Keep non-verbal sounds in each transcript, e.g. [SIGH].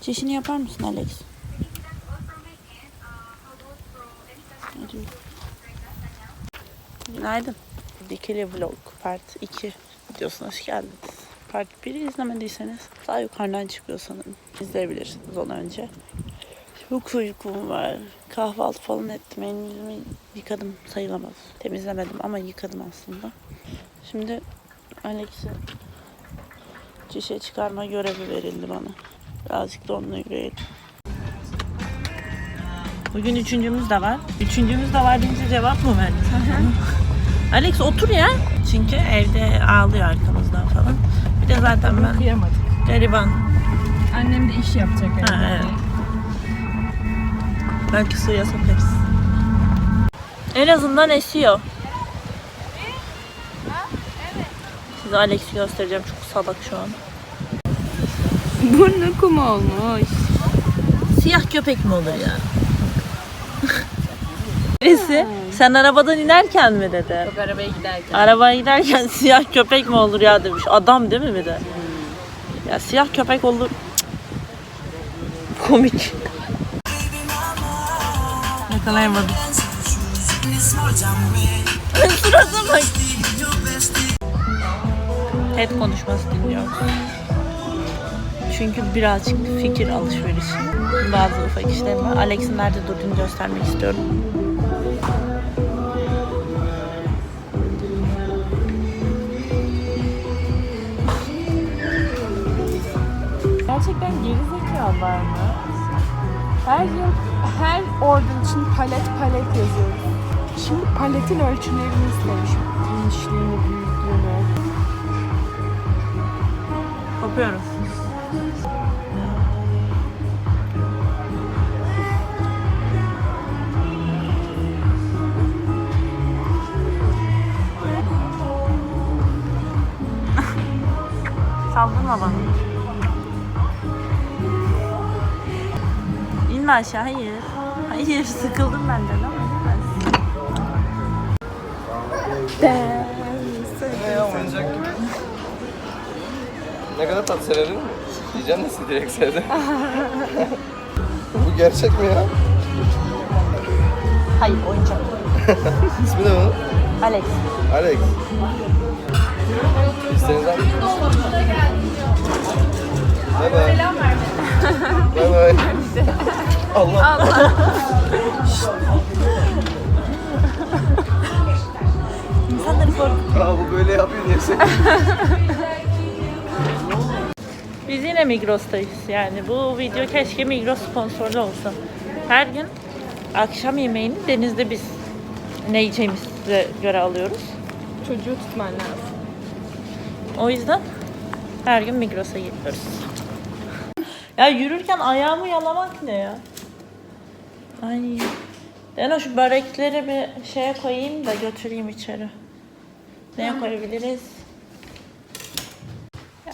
Çişini yapar mısın Alex? Günaydın. Dikili Vlog Part 2 videosuna hoş geldiniz. Part 1'i izlemediyseniz daha yukarıdan çıkıyor sanırım. İzleyebilirsiniz onu önce. Çok uykum var. Kahvaltı falan ettim. Elimi yıkadım sayılamaz. Temizlemedim ama yıkadım aslında. Şimdi Alex'i çişe çıkarma görevi verildi bana. Birazcık da onunla yürüyelim. Bugün üçüncümüz de var. Üçüncümüz de var deyince cevap mı verdin? [LAUGHS] Alex otur ya. Çünkü evde ağlıyor arkamızdan falan. Bir de zaten ben Kıyamadık. gariban. Annem de iş yapacak Ha, herhalde. evet. Belki suya sokarız. En azından esiyor. Size Alex'i göstereceğim. Çok salak şu an. Burnu kum olmuş. Siyah köpek mi olur ya? [LAUGHS] Birisi sen arabadan inerken mi dedi? Yok arabaya giderken. Arabaya giderken [LAUGHS] siyah köpek mi olur ya demiş. Adam değil mi bir de? Ya siyah köpek olur. Cık. Komik. Yakalayamadım. Surata bak. TED konuşması dinliyorum. Çünkü birazcık fikir alışverişi. Bazı ufak işlerim var. Alex'in nerede durduğunu göstermek istiyorum. Gerçekten geri zekalılar mı? Her yıl her ordun için palet palet yazıyoruz. Şimdi paletin ölçülerini istemiş. Genişliğini, büyüklüğünü. Kopuyorum. [LAUGHS] Saldırma bana. İnme aşağı, hayır. Hayır, sıkıldım benden ama inemezsin. Ne kadar tat sevdin mi? Diyeceğim nasıl direkt sevdim. Bu gerçek mi ya? Hayır, oyuncak. [LAUGHS] İsmi ne bunun? Alex. Alex. İstediğiniz var mı? Bay bay. Bay bay. Allah. İnsanları korkut. Aa, bu böyle yapıyor niye sen? [LAUGHS] Biz yine Migros'tayız yani. Bu video keşke Migros sponsorlu olsa. Her gün akşam yemeğini denizde biz ne yiyeceğimize göre alıyoruz. Çocuğu tutman lazım. O yüzden her gün Migros'a gidiyoruz. Ya yürürken ayağımı yalamak ne ya? Ay. Ben o şu börekleri bir şeye koyayım da götüreyim içeri. Neye koyabiliriz?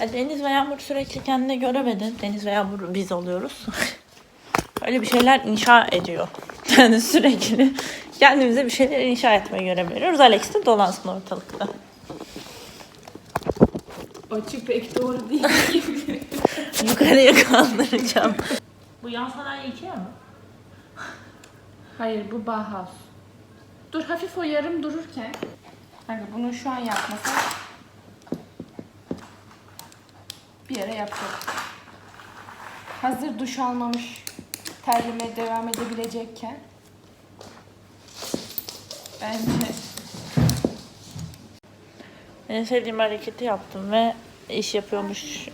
Ya Deniz ve Yağmur sürekli kendine göremedi. Deniz ve Yağmur biz oluyoruz. [LAUGHS] Öyle bir şeyler inşa ediyor. [LAUGHS] Yani sürekli kendimize bir şeyler inşa etmeye görev veriyoruz. Alex de dolansın ortalıkta. Açı pek doğru değil. [LAUGHS] Yukarıya kaldıracağım. Bu yan sanayi Ikea mı? Hayır bu Bauhaus. Dur hafif o yarım dururken. Hani bunu şu an yapmasak bir yere yapacak. Hazır duş almamış terlemeye devam edebilecekken bence En sevdiğim hareketi yaptım ve iş yapıyormuş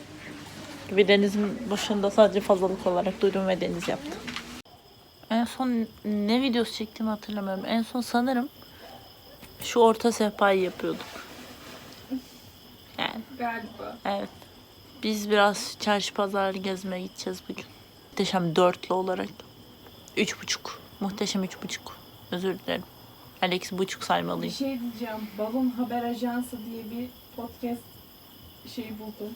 gibi denizin başında sadece fazlalık olarak duydum ve deniz yaptım. En son ne videosu çektiğimi hatırlamıyorum. En son sanırım şu orta sehpayı yapıyorduk. Yani galiba. evet. Biz biraz çarşı pazar gezmeye gideceğiz bugün. Muhteşem dörtlü olarak. Üç buçuk. Muhteşem üç buçuk. Özür dilerim. Alex buçuk Bir saymalıyım. şey diyeceğim. Balon Haber Ajansı diye bir podcast şey buldum.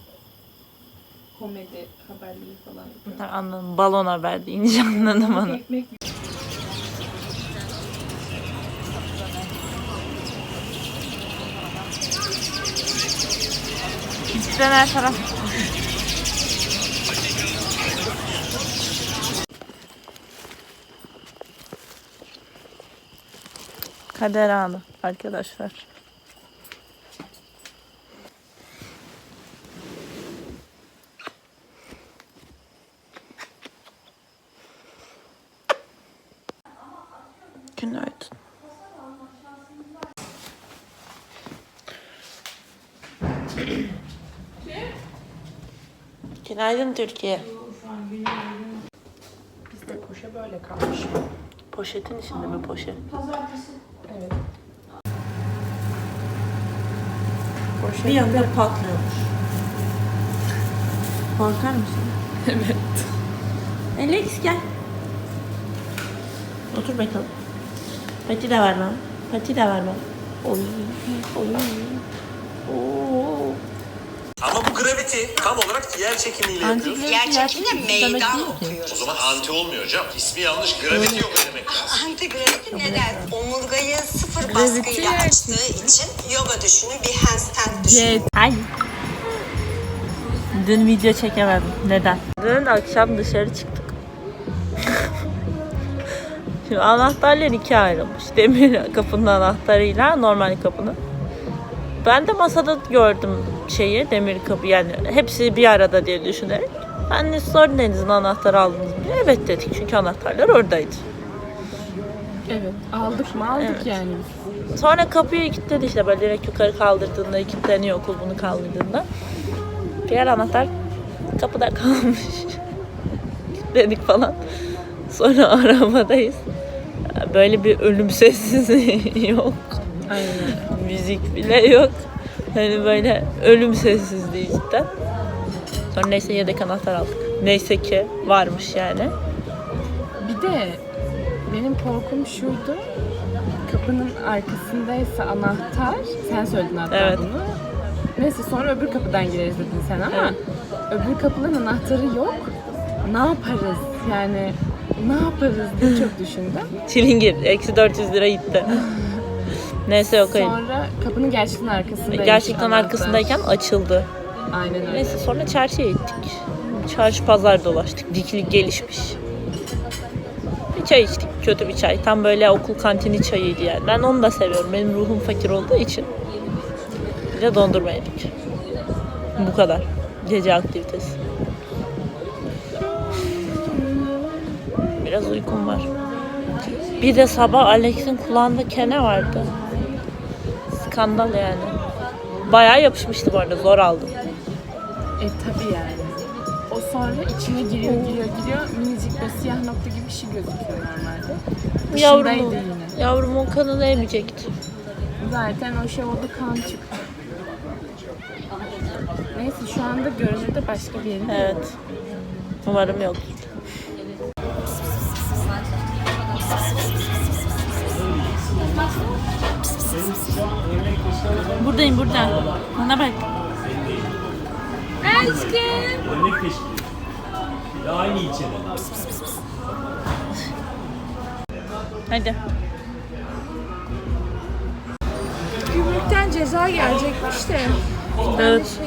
Komedi haberleri falan yapıyor. Anladım. Balon haber deyince [LAUGHS] anladım onu. Ekmek Titren her taraf. Kader anı arkadaşlar. Günaydın. Günaydın Türkiye. Bizde koşa böyle kalmış. Poşetin içinde mi poşet? Evet. Bir anda patlıyormuş. Korkar mısın? [LAUGHS] Evet. Alex gel. Otur bakalım. Pati de var mı? Pati de var mı? Oy. Oy. Oo. Ama bu gravity tam olarak yer çekimiyle yapıyoruz. Yer çekimine meydan okuyoruz. O zaman anti olmuyor hocam. İsmi yanlış. Gravity yok demek lazım. [LAUGHS] Antigravity neden? Omurgayı sıfır baskıyla açtığı için yoga düşünün bir handstand düşünün. Hayır. Dün video çekemedim. Neden? Dün akşam dışarı çıktık. [LAUGHS] Şimdi anahtarlar ikiye ayrılmış. Demir kapının anahtarıyla normal kapının. Ben de masada gördüm şeyi, demir kapı yani hepsi bir arada diye düşünerek. Ben de sordum Deniz'in anahtarı aldınız mı. Evet dedik çünkü anahtarlar oradaydı. Evet. Aldık mı aldık Evet. yani. Sonra kapıyı kilitledi işte böyle direkt yukarı kaldırdığında kilitleniyor okul bunu kaldırdığında. Diğer anahtar kapıda kalmış. [LAUGHS] Kilitledik falan. Sonra [LAUGHS] arabadayız. Böyle bir ölüm sessizliği [LAUGHS] yok. Aynen. Müzik bile yok. Hani böyle ölüm sessizliği cidden. Sonra neyse yedek anahtar aldık. Neyse ki varmış yani. Bir de benim korkum şuydu. Kapının arkasındaysa anahtar. Sen söyledin hatta Evet. bunu. Neyse sonra öbür kapıdan gireriz dedin sen ama Evet. öbür kapıların anahtarı yok. Ne yaparız? Yani ne yaparız diye çok düşündüm. Çilingir. Eksi 400 lira gitti. [LAUGHS] Neyse hayır. Sonra kapının gerçekten arkasındaymış Gerçekten arkasındayken açıldı. Aynen öyle. Neyse sonra çarşıya gittik. Çarşı pazar dolaştık. Dikili gelişmiş. Bir çay içtik. Kötü bir çay. Tam böyle okul kantini çayıydı yani. Ben onu da seviyorum. Benim ruhum fakir olduğu için. Bir de dondurma yedik. Bu kadar. Gece aktivitesi. Biraz uykum var. Bir de sabah Alex'in kulağında kene vardı. Skandal yani. Bayağı yapışmıştı bu arada. Zor aldım. E tabi yani. O sonra içine giriyor giriyor giriyor minicik böyle siyah nokta gibi bir şey gözüküyor normalde. Yavrum, Dışındaydı yine. yavrum o kanını emecekti. Zaten o şey oldu kan çıktı. Neyse şu anda görünürde başka bir yerin yok. Evet. Umarım yoktur. Buradayım burada. Bana bak. Örnek teşkil aynı ilçede. Hadi. Gümrükten ceza gelecekmiş de. Evet.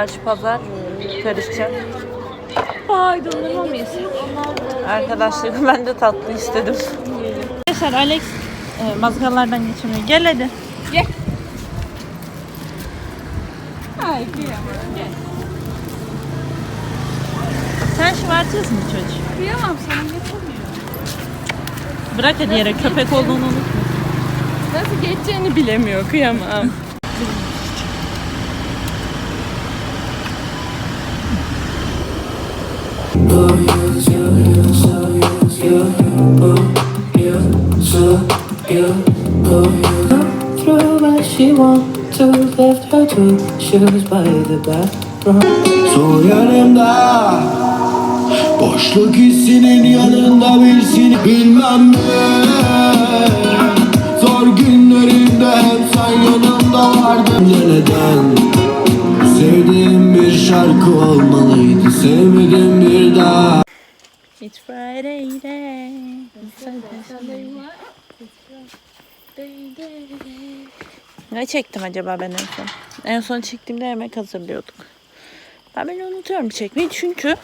Çarşı pazar karışacak. Ay dondurma mı yesin? Arkadaşlarım ben de tatlı istedim. Arkadaşlar Alex e, mazgallardan geçemiyor. Gel hadi. Ay kıyamam. Sen şımartıyorsun çocuğu. Kıyamam sana yapamıyor. Bırak hadi yere köpek olduğunu unutma. Nasıl geçeceğini bilemiyor kıyamam. Through but she want to left her two shoes by the bathroom Sol yanımda Boşluk hissinin yanında bilsin bilmem ne Zor günlerimde hep sen yanımda vardın Neden Sevdiğim bir şarkı olmalıydı Sevmedim bir daha It's Friday day. It's Friday day. Ne çektim acaba ben en son? En son çektiğimde yemek hazırlıyorduk. Ben beni unutuyorum çekmeyi çünkü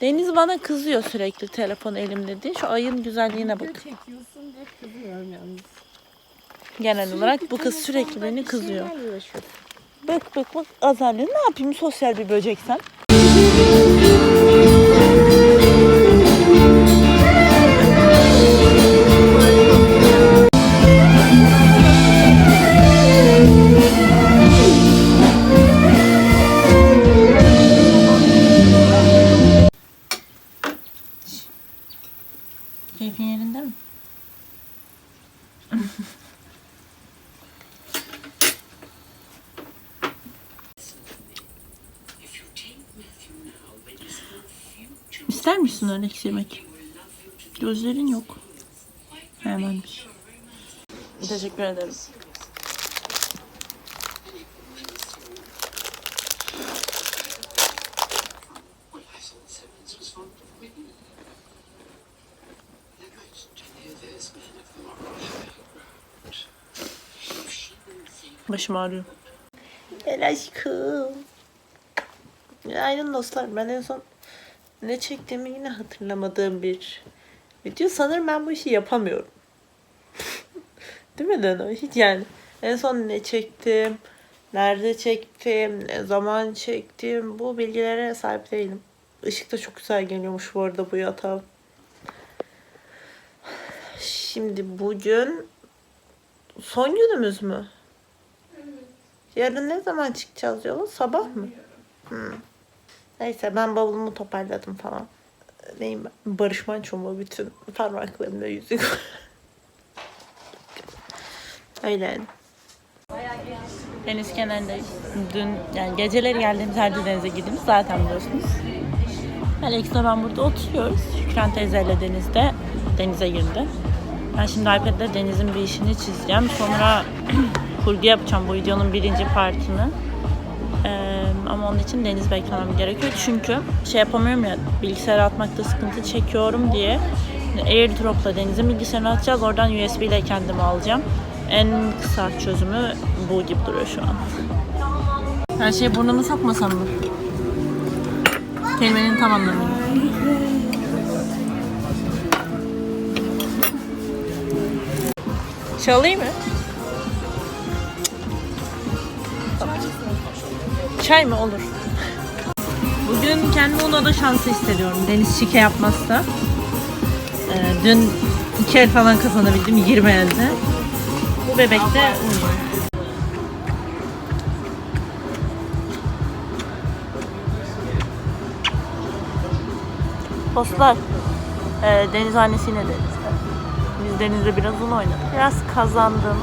Deniz bana kızıyor sürekli telefon elimde diye. Şu ayın güzelliğine bak. Çekiyorsun diye kızıyorum yalnız. Genel olarak bu kız sürekli beni kızıyor. Bak bak bak azarlıyor. Ne yapayım sosyal bir böceksen? Keyfin yerinde mi? İster misin örnek yemek? Gözlerin yok. Hemenmiş. Teşekkür ederim. Başım ağrıyor. Gel aşkım. Aynen dostlar ben en son ne çektiğimi yine hatırlamadığım bir video. Sanırım ben bu işi yapamıyorum. [LAUGHS] Değil mi Dano? Hiç yani. En son ne çektim, nerede çektim, ne zaman çektim bu bilgilere sahip değilim. Işık da çok güzel geliyormuş bu arada bu yatağa. [SIGHS] Şimdi bugün son günümüz mü? Yarın ne zaman çıkacağız yola? Sabah mı? Hmm. Neyse ben bavulumu toparladım falan. Neyim ben? Barış Manço mu? Bütün parmaklarımda yüzük. [LAUGHS] Öyle yani. Deniz kenarındayız. Dün yani geceleri geldiğimiz yerde denize gidiyoruz. Zaten biliyorsunuz. Alex'le ben burada oturuyoruz. Şükran teyzeyle denizde denize girdi. Ben şimdi iPad'de Deniz'in bir işini çizeceğim. Sonra kurgu yapacağım bu videonun birinci partını. Ee, ama onun için deniz beklemem gerekiyor. Çünkü şey yapamıyorum ya bilgisayara atmakta sıkıntı çekiyorum diye AirDrop'la denizin bilgisayarına atacağız. Oradan USB ile kendimi alacağım. En kısa çözümü bu gibi duruyor şu an. Her şeyi burnunu sokmasam mı? Kelimenin tam anlamıyla. Çalayım mı? Çay mı olur? Bugün kendimi ona da şanslı hissediyorum. Deniz şike yapmazsa. Ee, dün iki el falan kazanabildim 20 elde. Bu bebek de uyuyor. Dostlar, e, deniz annesi yine denizde. Biz denizde biraz un oynadık. Biraz kazandım.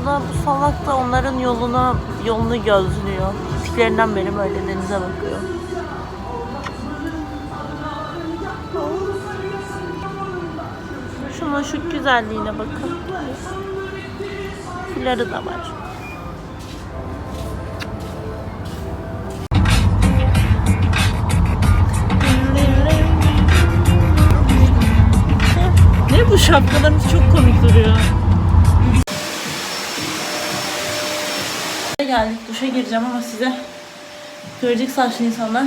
Bu da bu salak da onların yoluna yolunu gözlüyor. Tiklerinden beri böyle denize bakıyor. Şunun şu güzelliğine bakın. Fuları da var. Ne bu şapkalarımız çok komik duruyor. Geldik. Duşa gireceğim ama size görecek saçlı insanlar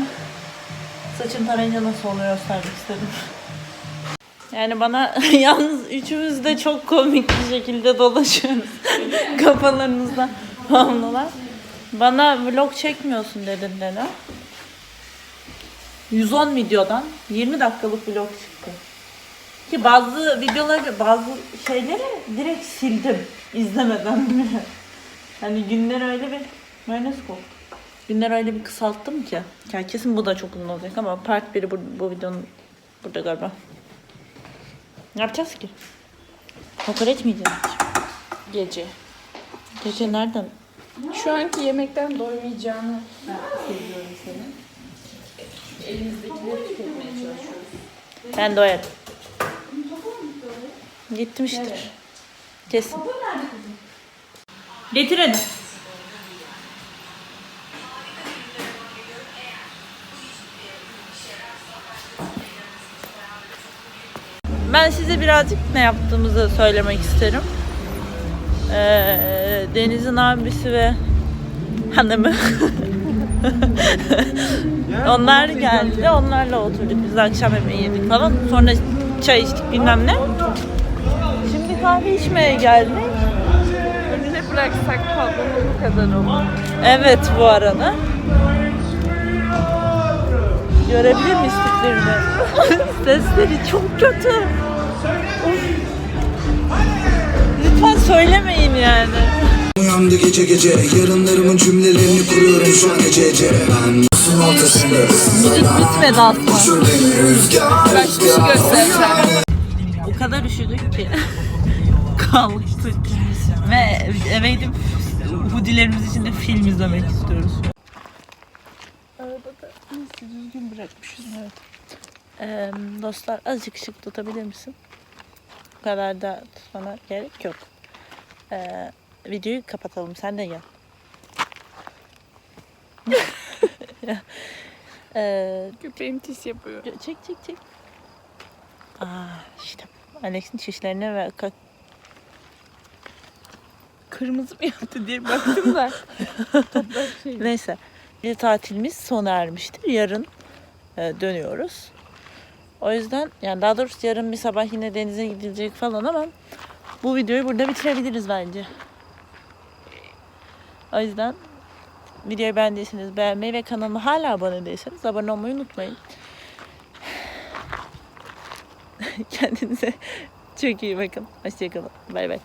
saçım tarayınca nasıl oluyor göstermek istedim. Yani bana [LAUGHS] yalnız üçümüz de çok komik bir şekilde dolaşıyoruz. [LAUGHS] Kafalarımızda bağımlılar. Bana vlog çekmiyorsun dedin Dena. 110 videodan 20 dakikalık vlog çıktı. Ki bazı videoları, bazı şeyleri direkt sildim izlemeden bile. Hani günler öyle bir mayonez koktu. Günler öyle bir kısalttım ki. Yani kesin bu da çok uzun olacak ama part 1'i bu, bu videonun burada galiba. Ne yapacağız ki? Kokoreç mi yiyeceğiz? Gece. Gece nereden? Şu anki yemekten doymayacağını seviyorum senin. Elimizdekileri tüketmeye çalışıyoruz. Ben doyarım. Gitmiştir. Kesin. Getir hadi. Ben size birazcık ne yaptığımızı söylemek isterim. Ee, Deniz'in abisi ve hanımı. [LAUGHS] Onlar geldi. Onlarla oturduk. Biz akşam yemeği yedik falan. Sonra çay içtik bilmem ne. Şimdi kahve içmeye geldik. Bıraksak bu kadar olur. Evet bu arada. Görebilir miyiz tiplerini? [LAUGHS] Sesleri çok kötü. Of. Lütfen söylemeyin yani. Uyandı gece gece Yarınlarımın cümlelerini kuruyorum şu an gece gece Ben nasıl ortasında Bitmedi aslında. Beni rüzgar Bak şu işi göstereceğim. O kadar üşüdük ki [LAUGHS] kalktık ve eve gidip hoodilerimiz içinde film izlemek istiyoruz. Arabada neyse düzgün bırakmışız evet. Ee, dostlar azıcık ışık tutabilir misin? Bu kadar da tutmana gerek yok. Ee, videoyu kapatalım sen de gel. [LAUGHS] ee, Köpeğim tis yapıyor. Çek çek çek. Aa işte Alex'in çişlerine ve kırmızı mı yaptı diye baktım da. [LAUGHS] Neyse. Bir tatilimiz sona ermiştir. Yarın e, dönüyoruz. O yüzden yani daha doğrusu yarın bir sabah yine denize gidilecek falan ama bu videoyu burada bitirebiliriz bence. O yüzden videoyu beğendiyseniz beğenmeyi ve kanalıma hala abone değilseniz abone olmayı unutmayın. [LAUGHS] Kendinize çok iyi bakın. Hoşçakalın. Bay bay.